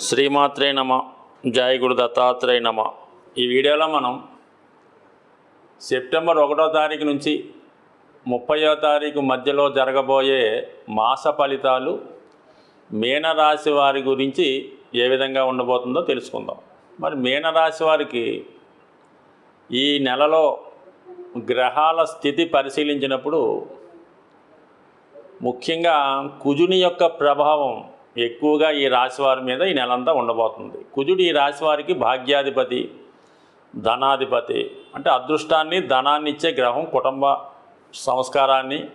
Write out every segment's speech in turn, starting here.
శ్రీమాత్రే నమ జయ గురు దత్తాత్రేయ నమ. ఈ వీడియోలో మనం సెప్టెంబర్ ఒకటో తారీఖు నుంచి ముప్పయో తారీఖు మధ్యలో జరగబోయే మాస ఫలితాలు మీనరాశి వారి గురించి ఏ విధంగా ఉండబోతుందో తెలుసుకుందాం. మరి మీనరాశి వారికి ఈ నెలలో గ్రహాల స్థితి పరిశీలించినప్పుడు ముఖ్యంగా కుజుని యొక్క ప్రభావం ఎక్కువగా ఈ రాశి వారి మీద ఈ నెలంతా ఉండబోతుంది. కుజుడు ఈ రాశివారికి భాగ్యాధిపతి ధనాధిపతి అంటే అదృష్టాన్ని ధనాన్ని ఇచ్చే గ్రహం కుటుంబ సంస్కారాన్ని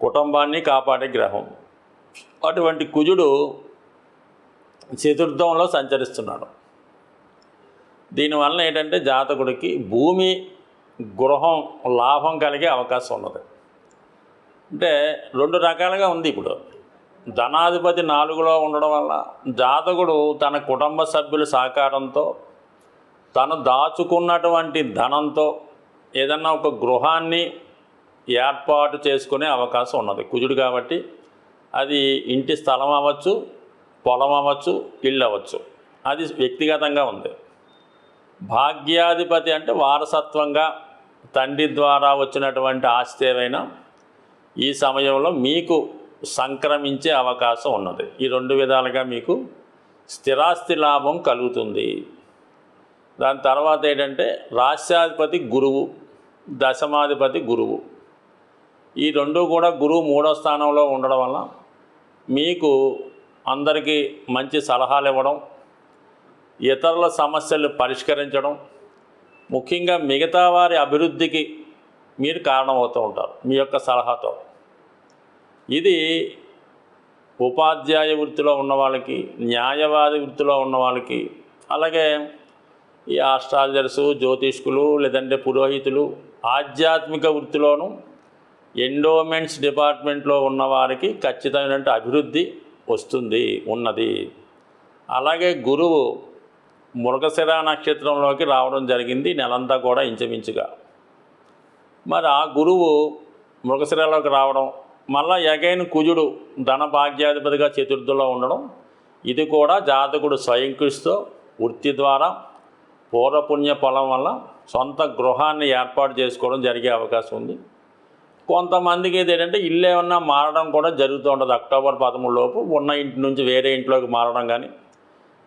కుటుంబాన్ని కాపాడే గ్రహం. అటువంటి కుజుడు చతుర్థంలో సంచరిస్తున్నాడు. దీనివల్ల ఏంటంటే జాతకుడికి భూమి గృహం లాభం కలిగే అవకాశం ఉన్నది. అంటే రెండు రకాలుగా ఉంది ఇప్పుడు. ధనాధిపతి నాలుగులో ఉండడం వల్ల జాతకుడు తన కుటుంబ సభ్యుల సహకారంతో తను దాచుకున్నటువంటి ధనంతో ఏదన్నా ఒక గృహాన్ని ఏర్పాటు చేసుకునే అవకాశం ఉన్నది. కుజుడు కాబట్టి అది ఇంటి స్థలం అవ్వచ్చు పొలం అవ్వచ్చు ఇల్లు అవ్వచ్చు. అది వ్యక్తిగతంగా ఉంది. భాగ్యాధిపతి అంటే వారసత్వంగా తండ్రి ద్వారా వచ్చినటువంటి ఆస్తి ఏవైనా ఈ సమయంలో మీకు సంక్రమించే అవకాశం ఉన్నది. ఈ రెండు విధాలుగా మీకు స్థిరాస్తి లాభం కలుగుతుంది. దాని తర్వాత ఏంటంటే రాష్ట్రాధిపతి గురువు దశమాధిపతి గురువు. ఈ రెండు కూడా గురువు మూడో స్థానంలో ఉండడం వల్ల మీకు అందరికీ మంచి సలహాలు ఇవ్వడం ఇతరుల సమస్యలు పరిష్కరించడం ముఖ్యంగా మిగతా వారి అభివృద్ధికి మీరు కారణమవుతూ ఉంటారు మీ యొక్క సలహాతో ఇది ఉపాధ్యాయ వృత్తిలో ఉన్న వాళ్ళకి న్యాయవాది వృత్తిలో ఉన్న వాళ్ళకి అలాగే ఈ ఆస్ట్రాలజర్సు జ్యోతిష్కులు లేదంటే పురోహితులు ఆధ్యాత్మిక వృత్తిలోనూ ఎండోమెంట్స్ డిపార్ట్మెంట్లో ఉన్న వారికి ఖచ్చితమైనటువంటి అభివృద్ధి వస్తుంది ఉన్నది. అలాగే గురువు మృగశిర నక్షత్రంలోకి రావడం జరిగింది నెలంతా కూడా ఇంచుమించుగా. మరి ఆ గురువు మృగశిరలోకి రావడం మళ్ళా ఎగైన కుజుడు ధన భాగ్యాధిపతిగా చతుర్థుల్లో ఉండడం ఇది కూడా జాతకుడు స్వయంకృషితో వృత్తి ద్వారా పూర్వపుణ్య పొలం వల్ల సొంత గృహాన్ని ఏర్పాటు చేసుకోవడం జరిగే అవకాశం ఉంది. కొంతమందికి ఇది ఏంటంటే ఇల్లు ఏమన్నా మారడం కూడా జరుగుతూ ఉంటుంది. అక్టోబర్ పదమూడు లోపు ఉన్న ఇంటి నుంచి వేరే ఇంట్లోకి మారడం కానీ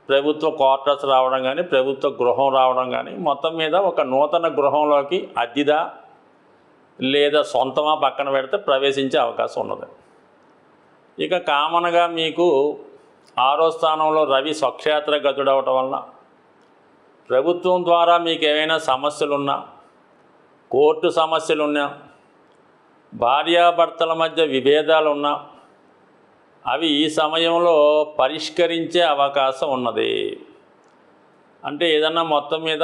ప్రభుత్వ క్వార్టర్స్ రావడం కానీ ప్రభుత్వ గృహం రావడం కానీ మొత్తం మీద ఒక నూతన గృహంలోకి అద్దెదా లేదా సొంతమా పక్కన పెడితే ప్రవేశించే అవకాశం ఉన్నది. ఇక కామన్గా మీకు ఆరో స్థానంలో రవి స్వక్షేత్ర గతుడవటం వలన ప్రభుత్వం ద్వారా మీకు ఏమైనా సమస్యలున్నా కోర్టు సమస్యలున్నా భార్యాభర్తల మధ్య విభేదాలు ఉన్నా అవి ఈ సమయంలో పరిష్కరించే అవకాశం ఉన్నది. అంటే ఏదన్నా మొత్తం మీద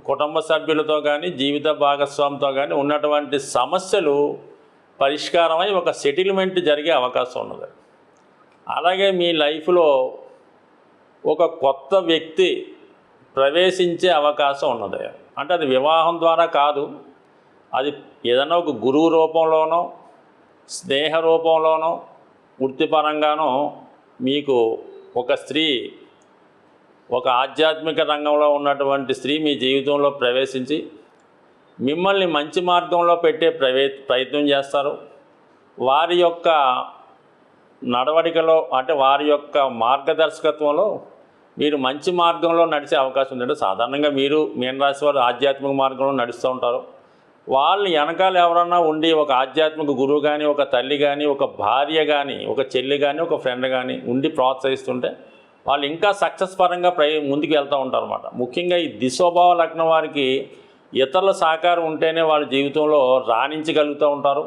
కుటుంబ సభ్యులతో కానీ జీవిత భాగస్వామితో కానీ ఉన్నటువంటి సమస్యలు పరిష్కారమై ఒక సెటిల్మెంట్ జరిగే అవకాశం ఉన్నది. అలాగే మీ లైఫ్లో ఒక కొత్త వ్యక్తి ప్రవేశించే అవకాశం ఉన్నది. అంటే అది వివాహం ద్వారా కాదు. అది ఏదైనా ఒక గురువు రూపంలోనో స్నేహ రూపంలోనో వృత్తిపరంగానో మీకు ఒక స్త్రీ ఒక ఆధ్యాత్మిక రంగంలో ఉన్నటువంటి స్త్రీ మీ జీవితంలో ప్రవేశించి మిమ్మల్ని మంచి మార్గంలో పెట్టే ప్రవే ప్రయత్నం చేస్తారు. వారి యొక్క నడవడికలో అంటే వారి యొక్క మార్గదర్శకత్వంలో మీరు మంచి మార్గంలో నడిచే అవకాశం ఉందంటే సాధారణంగా మీరు మీనరాశి వారు ఆధ్యాత్మిక మార్గంలో నడుస్తూ ఉంటారు. వాళ్ళు వెనకాల ఎవరన్నా ఉండి ఒక ఆధ్యాత్మిక గురువు కానీ ఒక తల్లి కానీ ఒక భార్య కానీ ఒక చెల్లి కానీ ఒక ఫ్రెండ్ కానీ ఉండి ప్రోత్సహిస్తుంటే వాళ్ళు ఇంకా సక్సెస్ పరంగా ప్రై ముందుకు వెళ్తూ ఉంటారు అనమాట ముఖ్యంగా ఈ దిశోభావ లగ్నం వారికి ఇతరుల సహకారం ఉంటేనే వాళ్ళ జీవితంలో రాణించగలుగుతూ ఉంటారు.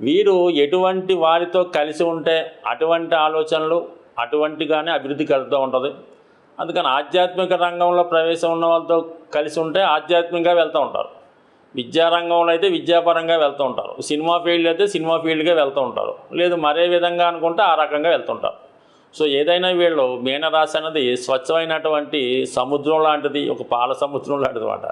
వీరు ఎటువంటి వారితో కలిసి ఉంటే అటువంటి ఆలోచనలు అటువంటిగానే అభివృద్ధి కలుగుతూ ఉంటుంది. అందుకని ఆధ్యాత్మిక రంగంలో ప్రవేశం ఉన్న వాళ్ళతో కలిసి ఉంటే ఆధ్యాత్మికంగా వెళ్తూ ఉంటారు. విద్యారంగంలో అయితే విద్యాపరంగా వెళ్తూ ఉంటారు. సినిమా ఫీల్డ్ అయితే సినిమా ఫీల్డ్గా వెళ్తూ ఉంటారు. లేదు మరే విధంగా అనుకుంటే ఆ రకంగా వెళ్తుంటారు. సో ఏదైనా వీళ్ళు మీనరాశి అన్నది స్వచ్ఛమైనటువంటి సముద్రం లాంటిది ఒక పాల సముద్రం లాంటిది అనమాట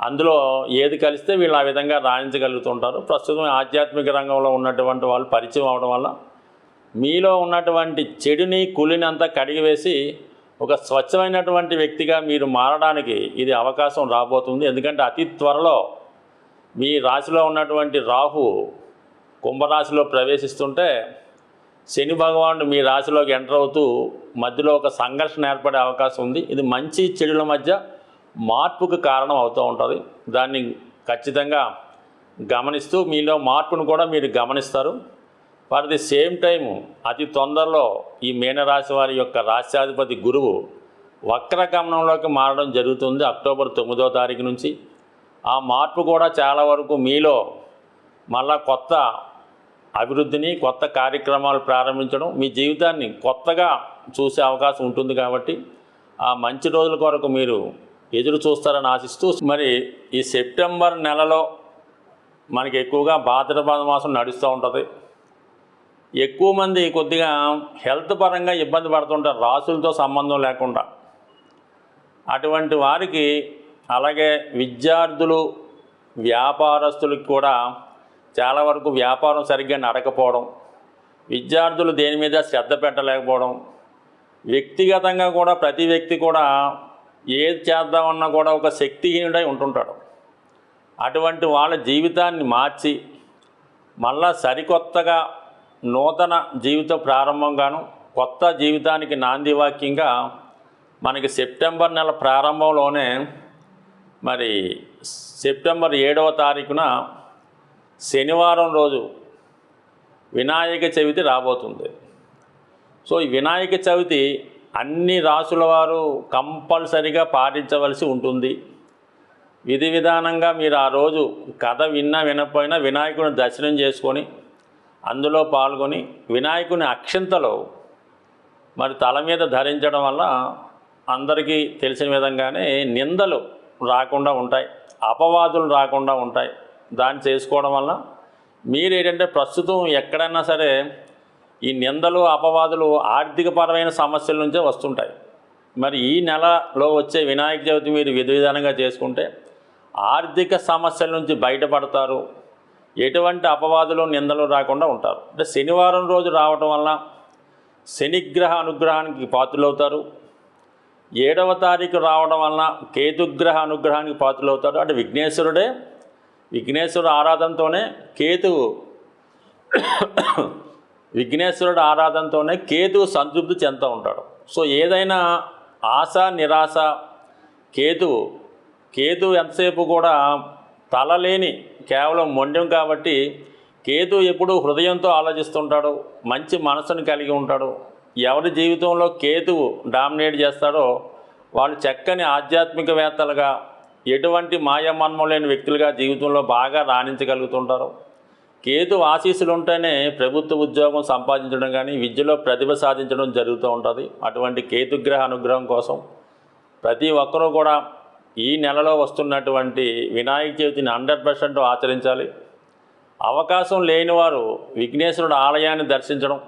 అందులో ఏది కలిస్తే వీళ్ళు ఆ విధంగా రాణించగలుగుతుంటారు. ప్రస్తుతం ఆధ్యాత్మిక రంగంలో ఉన్నటువంటి వాళ్ళు పరిచయం అవడం వల్ల మీలో ఉన్నటువంటి చెడుని కులిని అంతా కడిగివేసి ఒక స్వచ్ఛమైనటువంటి వ్యక్తిగా మీరు మారడానికి ఇది అవకాశం రాబోతుంది. ఎందుకంటే అతి త్వరలో మీ రాశిలో ఉన్నటువంటి రాహు కుంభరాశిలో ప్రవేశిస్తుంటే శని భగవానుడు మీ రాశిలోకి ఎంటర్ అవుతూ మధ్యలో ఒక సంఘర్షణ ఏర్పడే అవకాశం ఉంది. ఇది మంచి చెడుల మధ్య మార్పుకు కారణం అవుతూ ఉంటుంది. దాన్ని ఖచ్చితంగా గమనిస్తూ మీలో మార్పును కూడా మీరు గమనిస్తారు. ఫర్ ది సేమ్ టైం అతి తొందరలో ఈ మీనరాశి వారి యొక్క రాష్ట్రాధిపతి గురువు వక్రగమనంలోకి మారడం జరుగుతుంది అక్టోబర్ తొమ్మిదో తారీఖు నుంచి. ఆ మార్పు కూడా చాలా వరకు మీలో మళ్ళా కొత్త అభివృద్ధిని కొత్త కార్యక్రమాలు ప్రారంభించడం మీ జీవితాన్ని కొత్తగా చూసే అవకాశం ఉంటుంది కాబట్టి ఆ మంచి రోజుల కొరకు మీరు ఎదురు చూస్తారని ఆశిస్తూ మరి ఈ సెప్టెంబర్ నెలలో మనకి ఎక్కువగా భాద్రపద మాసం నడుస్తూ ఉంటుంది. ఎక్కువ మంది కొద్దిగా హెల్త్ పరంగా ఇబ్బంది పడుతుంటారు రాసులతో సంబంధం లేకుండా. అటువంటి వారికి అలాగే విద్యార్థులు వ్యాపారస్తులకు కూడా చాలా వరకు వ్యాపారం సరిగ్గా నడకపోవడం విద్యార్థులు దేని మీద శ్రద్ధ పెట్టలేకపోవడం వ్యక్తిగతంగా కూడా ప్రతి వ్యక్తి కూడా ఏది చేద్దామన్నా కూడా ఒక శక్తిహీనుడై ఉంటుంటాడు. అటువంటి వాళ్ళ జీవితాన్ని మార్చి మళ్ళా సరికొత్తగా నూతన జీవిత ప్రారంభంగాను కొత్త జీవితానికి నాంది వాక్యంగా మనకి సెప్టెంబర్ నెల ప్రారంభంలోనే మరి సెప్టెంబర్ ఏడవ తారీఖున శనివారం రోజు వినాయక చవితి రాబోతుంది. సో ఈ వినాయక చవితి అన్ని రాసుల వారు కంపల్సరిగా పాటించవలసి ఉంటుంది. విధి విధానంగా మీరు ఆ రోజు కథ విన్నా వినపోయినా వినాయకుని దర్శనం చేసుకొని అందులో పాల్గొని వినాయకుని అక్షింతలో మరి తల మీద ధరించడం వల్ల అందరికీ తెలిసిన విధంగానే నిందలు రాకుండా ఉంటాయి అపవాదులు రాకుండా ఉంటాయి. దాన్ని చేసుకోవడం వల్ల మీరు ఏంటంటే ప్రస్తుతం ఎక్కడైనా సరే ఈ నిందలు అపవాదులు ఆర్థికపరమైన సమస్యల నుంచే వస్తుంటాయి. మరి ఈ నెలలో వచ్చే వినాయక చవితి మీరు విధి విధానంగా చేసుకుంటే ఆర్థిక సమస్యల నుంచి బయటపడతారు. ఎటువంటి అపవాదులు నిందలు రాకుండా ఉంటారు. అంటే శనివారం రోజు రావటం వల్ల శనిగ్రహ అనుగ్రహానికి పాత్రులవుతారు. ఏడవ తారీఖు రావడం వలన కేతుగ్రహ అనుగ్రహానికి పాత్రులవుతారు. అంటే విఘ్నేశ్వరుడే విఘ్నేశ్వరుడు ఆరాధనతోనే కేతువు విఘ్నేశ్వరుడు ఆరాధనతోనే కేతువు సంతృప్తి చెందుతూ ఉంటాడు. సో ఏదైనా ఆశ నిరాశ కేతువు కేతువు ఎంతసేపు కూడా తలలేని కేవలం మొండెం కాబట్టి కేతు ఎప్పుడు హృదయంతో ఆలోచిస్తుంటాడు మంచి మనసును కలిగి ఉంటాడు. ఎవరి జీవితంలో కేతువు డామినేట్ చేస్తాడో వాళ్ళు చక్కని ఆధ్యాత్మికవేత్తలుగా ఎటువంటి మాయమన్మం లేని వ్యక్తులుగా జీవితంలో బాగా రాణించగలుగుతుంటారు? కేతు ఆశీస్సులు ఉంటేనే ప్రభుత్వ ఉద్యోగం సంపాదించడం కానీ విద్యలో ప్రతిభ సాధించడం జరుగుతూ ఉంటుంది. అటువంటి కేతుగ్రహ అనుగ్రహం కోసం ప్రతి ఒక్కరూ కూడా ఈ నెలలో వస్తున్నటువంటి వినాయక చవితిని హండ్రెడ్ పర్సెంట్ ఆచరించాలి. అవకాశం లేని వారు విఘ్నేశ్వరుడు ఆలయాన్ని దర్శించడం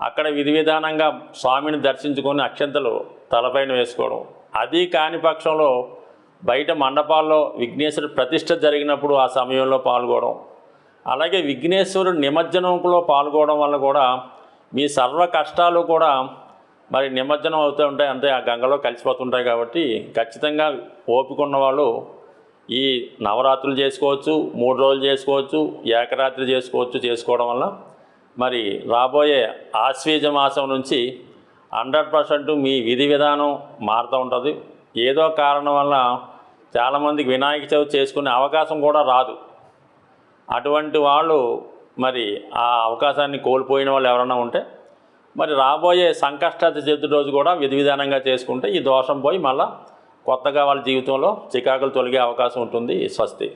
అక్కడ విధి విధానంగా స్వామిని దర్శించుకొని అక్షంతలు తలపైన వేసుకోవడం అది కాని పక్షంలో బయట మండపాల్లో విఘ్నేశ్వరుడు ప్రతిష్ట జరిగినప్పుడు ఆ సమయంలో పాల్గొనడం. అలాగే విఘ్నేశ్వరుడు నిమజ్జనంలో పాల్గొనడం వల్ల కూడా మీ సర్వ కష్టాలు కూడా మరి నిమజ్జనం అవుతూ ఉంటాయి. అంతే ఆ గంగలో కలిసిపోతుంటాయి కాబట్టి ఖచ్చితంగా ఓపిక వాళ్ళు ఈ నవరాత్రులు చేసుకోవచ్చు మూడు రోజులు చేసుకోవచ్చు ఏకరాత్రి చేసుకోవచ్చు చేసుకోవడం వల్ల మరి రాబోయే ఆశ్వీజ మాసం నుంచి హండ్రెడ్ పర్సెంట్ మీ విధి విధానం మారుతూ ఉంటుంది. ఏదో కారణం వల్ల చాలామందికి వినాయక చవితి చేసుకునే అవకాశం కూడా రాదు. అటువంటి వాళ్ళు మరి ఆ అవకాశాన్ని కోల్పోయిన వాళ్ళు ఎవరైనా ఉంటే మరి రాబోయే సంకష్ట చతుర్థి రోజు కూడా విధి విధానంగా చేసుకుంటే ఈ దోషం పోయి మళ్ళీ కొత్తగా వాళ్ళ జీవితంలో చికాకులు తొలగే అవకాశం ఉంటుంది స్వస్తి.